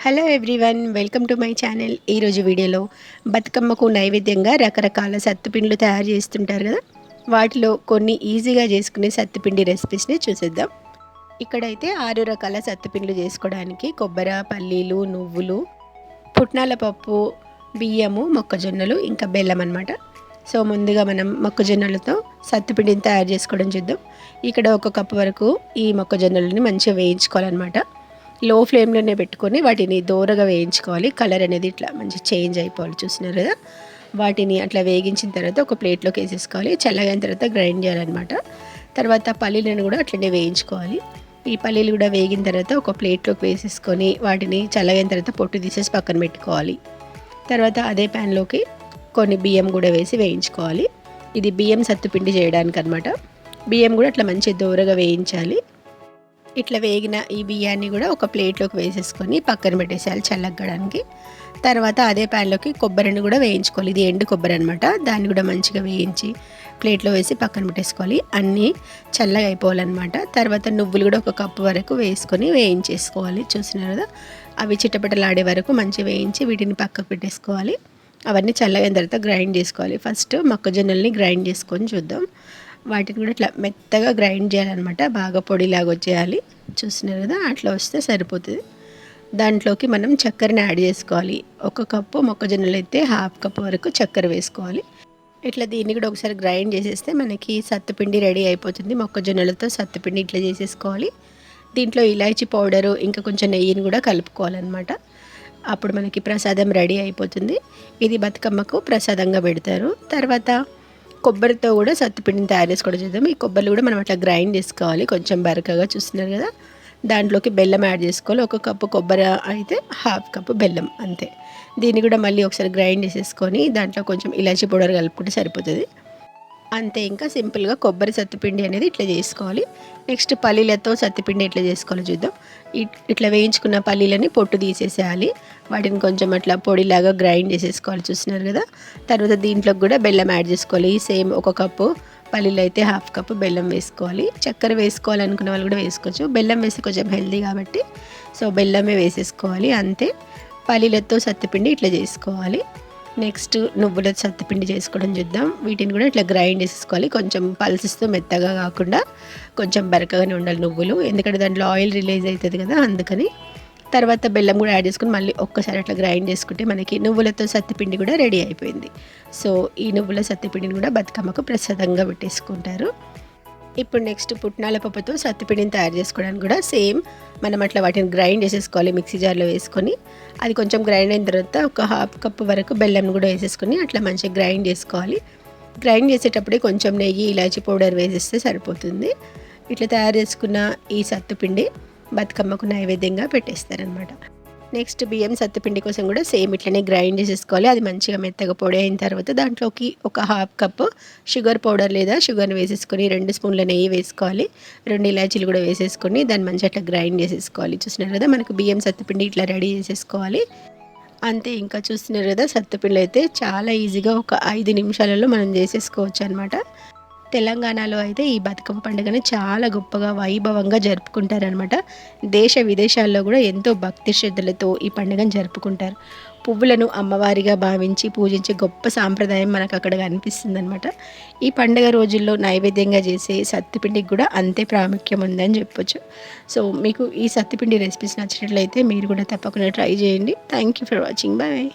Hello everyone welcome to my channel ఈరోజు వీడియోలో బతుకమ్మకు నైవేద్యంగా రకరకాల సత్తుపిండ్లు తయారు చేస్తుంటారు కదా? వాటిలో కొన్ని ఈజీగా చేసుకునే సత్తుపిండి రెసిపీస్ని చూసేద్దాం. ఇక్కడైతే ఆరు రకాల సత్తుపిండ్లు చేసుకోవడానికి కొబ్బరి పల్లీలు నువ్వులు పుట్నాల పప్పు బియ్యము మొక్కజొన్నలు ఇంకా బెల్లం అనమాట సో ముందుగా మనం మొక్కజొన్నలతో సత్తుపిండిని తయారు చేసుకోవడం చూద్దాం. ఇక్కడ ఒక కప్పు వరకు ఈ మొక్కజొన్నలని మంచిగా వేయించుకోవాలన్నమాట. లో ఫ్లేమ్లోనే పెట్టుకొని వాటిని దూరగా వేయించుకోవాలి. కలర్ అనేది ఇట్లా మంచి చేంజ్ అయిపోవాలి చూసినారు కదా. వాటిని అట్లా వేగించిన తర్వాత ఒక ప్లేట్లోకి వేసేసుకోవాలి. చల్లగైన తర్వాత గ్రైండ్ చేయాలన్నమాట. తర్వాత పల్లీలను కూడా అట్లనే వేయించుకోవాలి. ఈ పల్లీలు కూడా వేగిన తర్వాత ఒక ప్లేట్లోకి వేసేసుకొని వాటిని చల్లగైన తర్వాత పొట్టు తీసేసి పక్కన పెట్టుకోవాలి. తర్వాత అదే ప్యాన్లోకి కొన్ని బియ్యం కూడా వేసి వేయించుకోవాలి. ఇది బియ్యం సత్తుపిండి చేయడానికి అనమాట బియ్యం కూడా అట్లా మంచి దూరగా వేయించాలి. ఇట్లా వేగిన ఈ బియ్యాన్ని కూడా ఒక ప్లేట్లోకి వేసేసుకొని పక్కన పెట్టేసేయాలి చల్లగడానికి. తర్వాత అదే ప్యాన్లోకి కొబ్బరిని కూడా వేయించుకోవాలి. ఇది ఎండు కొబ్బరి అనమాట దాన్ని కూడా మంచిగా వేయించి ప్లేట్లో వేసి పక్కన పెట్టేసుకోవాలి. అన్నీ చల్లగా అయిపోవాలన్నమాట. తర్వాత నువ్వులు కూడా ఒక కప్పు వరకు వేసుకొని వేయించేసుకోవాలి. చూసినారు కదా? అవి చిట్టపట్టలాడే వరకు మంచిగా వేయించి వీటిని పక్కకు పెట్టేసుకోవాలి. అవన్నీ చల్లగైన తర్వాత గ్రైండ్ చేసుకోవాలి. ఫస్ట్ మొక్కజొన్నల్ని గ్రైండ్ చేసుకొని చూద్దాం. వాటిని కూడా ఇట్లా మెత్తగా గ్రైండ్ చేయాలన్నమాట. బాగా పొడిలాగా వచ్చేయాలి. చూస్తున్నారు కదా అట్లా వస్తే సరిపోతుంది. దాంట్లోకి మనం చక్కెరని యాడ్ చేసుకోవాలి. ఒక కప్పు మొక్కజొన్నలు అయితే హాఫ్ కప్ వరకు చక్కెర వేసుకోవాలి. ఇట్లా దీన్ని కూడా ఒకసారి గ్రైండ్ చేసేస్తే మనకి సత్తుపిండి రెడీ అయిపోతుంది. మొక్కజొన్నలతో సత్తుపిండి ఇట్లా చేసేసుకోవాలి. దీంట్లో ఇలాచీ పౌడరు ఇంకా కొంచెం నెయ్యిని కూడా కలుపుకోవాలన్నమాట. అప్పుడు మనకి ప్రసాదం రెడీ అయిపోతుంది. ఇది బతుకమ్మకు ప్రసాదంగా పెడతారు. తర్వాత కొబ్బరితో కూడా సత్తుపిండిని తయారు చేసుకోవడం చేద్దాం. ఈ కొబ్బరి కూడా మనం అట్లా గ్రైండ్ చేసుకోవాలి. కొంచెం బరకగా చూస్తున్నారు కదా. దాంట్లోకి బెల్లం యాడ్ చేసుకోవాలి. ఒక కప్పు కొబ్బరి అయితే హాఫ్ కప్పు బెల్లం అంతే. దీన్ని కూడా మళ్ళీ ఒకసారి గ్రైండ్ చేసేసుకొని దాంట్లో కొంచెం ఇలాచీ పౌడర్ కలుపుకుంటే సరిపోతుంది. అంతే ఇంకా సింపుల్గా కొబ్బరి సత్తుపిండి అనేది ఇట్లా చేసుకోవాలి. నెక్స్ట్ పల్లీలతో సత్తుపిండి ఎట్లా చేసుకోవాలో చూద్దాం. ఇట్లా వేయించుకున్న పల్లీలని పొట్టు తీసేసేయాలి. వాటిని కొంచెం అట్లా పొడిలాగా గ్రైండ్ చేసేసుకోవాలి చూస్తున్నారు కదా. తర్వాత దీంట్లోకి కూడా బెల్లం యాడ్ చేసుకోవాలి. సేమ్ ఒక కప్పు పల్లీలు అయితే హాఫ్ కప్పు బెల్లం వేసుకోవాలి. చక్కెర వేసుకోవాలనుకున్న వాళ్ళు కూడా వేసుకోవచ్చు. బెల్లం వేస్తే కొంచెం హెల్దీ కాబట్టి. సో బెల్లమే వేసేసుకోవాలి అంతే. పల్లీలతో సత్తుపిండి ఇట్లా చేసుకోవాలి. నెక్స్ట్ నువ్వుల సత్తిపిండి చేసుకోవడం చూద్దాం. వీటిని కూడా ఇట్లా గ్రైండ్ చేసేసుకోవాలి కొంచెం పల్సిస్తూ మెత్తగా కాకుండా కొంచెం బరకగానే ఉండాలి నువ్వులు. ఎందుకంటే దాంట్లో ఆయిల్ రిలీజ్ అవుతుంది కదా అందుకని. తర్వాత బెల్లం కూడా యాడ్ చేసుకుని మళ్ళీ ఒక్కసారి అట్లా గ్రైండ్ చేసుకుంటే మనకి నువ్వులతో సత్తిపిండి కూడా రెడీ అయిపోయింది. సో ఈ నువ్వుల సత్తిపిండిని కూడా బతుకమ్మకు ప్రసాదంగా పెట్టేసుకుంటారు. ఇప్పుడు నెక్స్ట్ పుట్నాల పప్పుతో సత్తుపిండిని తయారు చేసుకోవడానికి కూడా సేమ్ మనం అట్లా వాటిని గ్రైండ్ చేసేసుకోవాలి మిక్సీ జార్లో వేసుకొని. అది కొంచెం గ్రైండ్ అయిన తర్వాత ఒక హాఫ్ కప్ వరకు బెల్లం కూడా వేసేసుకొని అట్లా మంచిగా గ్రైండ్ చేసుకోవాలి. గ్రైండ్ చేసేటప్పుడే కొంచెం నెయ్యి ఇలాచీ పౌడర్ వేసేస్తే సరిపోతుంది. ఇట్లా తయారు చేసుకున్న ఈ సత్తుపిండి బతుకమ్మకు నైవేద్యంగా పెట్టేస్తారనమాట నెక్స్ట్ బియ్యం సత్తుపిండి కోసం కూడా సేమ్ ఇట్లనే గ్రైండ్ చేసేసుకోవాలి. అది మంచిగా మెత్తగా పొడి అయిన తర్వాత దాంట్లోకి ఒక హాఫ్ కప్ షుగర్ పౌడర్ లేదా షుగర్ని వేసేసుకొని రెండు స్పూన్ల నెయ్యి వేసుకోవాలి. రెండు ఇలాచీలు కూడా వేసేసుకొని దాన్ని మంచిగా అట్లా గ్రైండ్ చేసేసుకోవాలి. చూసినారు కదా మనకు బియ్యం సత్తుపిండి ఇట్లా రెడీ చేసేసుకోవాలి. అంతే ఇంకా చూస్తున్నారు కదా సత్తుపిండి అయితే చాలా ఈజీగా ఒక ఐదు నిమిషాలలో మనం చేసేసుకోవచ్చు అనమాట తెలంగాణలో అయితే ఈ బతుకమ్మ పండుగను చాలా గొప్పగా వైభవంగా జరుపుకుంటారనమాట దేశ విదేశాల్లో కూడా ఎంతో భక్తి శ్రద్ధలతో ఈ పండుగను జరుపుకుంటారు. పువ్వులను అమ్మవారిగా భావించి పూజించే గొప్ప సాంప్రదాయం మనకు అక్కడ కనిపిస్తుంది అనమాట ఈ పండుగ రోజుల్లో నైవేద్యంగా చేసే సత్తిపిండికి కూడా అంతే ప్రాముఖ్యం ఉందని చెప్పొచ్చు. సో మీకు ఈ సత్తిపిండి రెసిపీస్ నచ్చినట్లయితే మీరు కూడా తప్పకుండా ట్రై చేయండి. Thank you for watching bye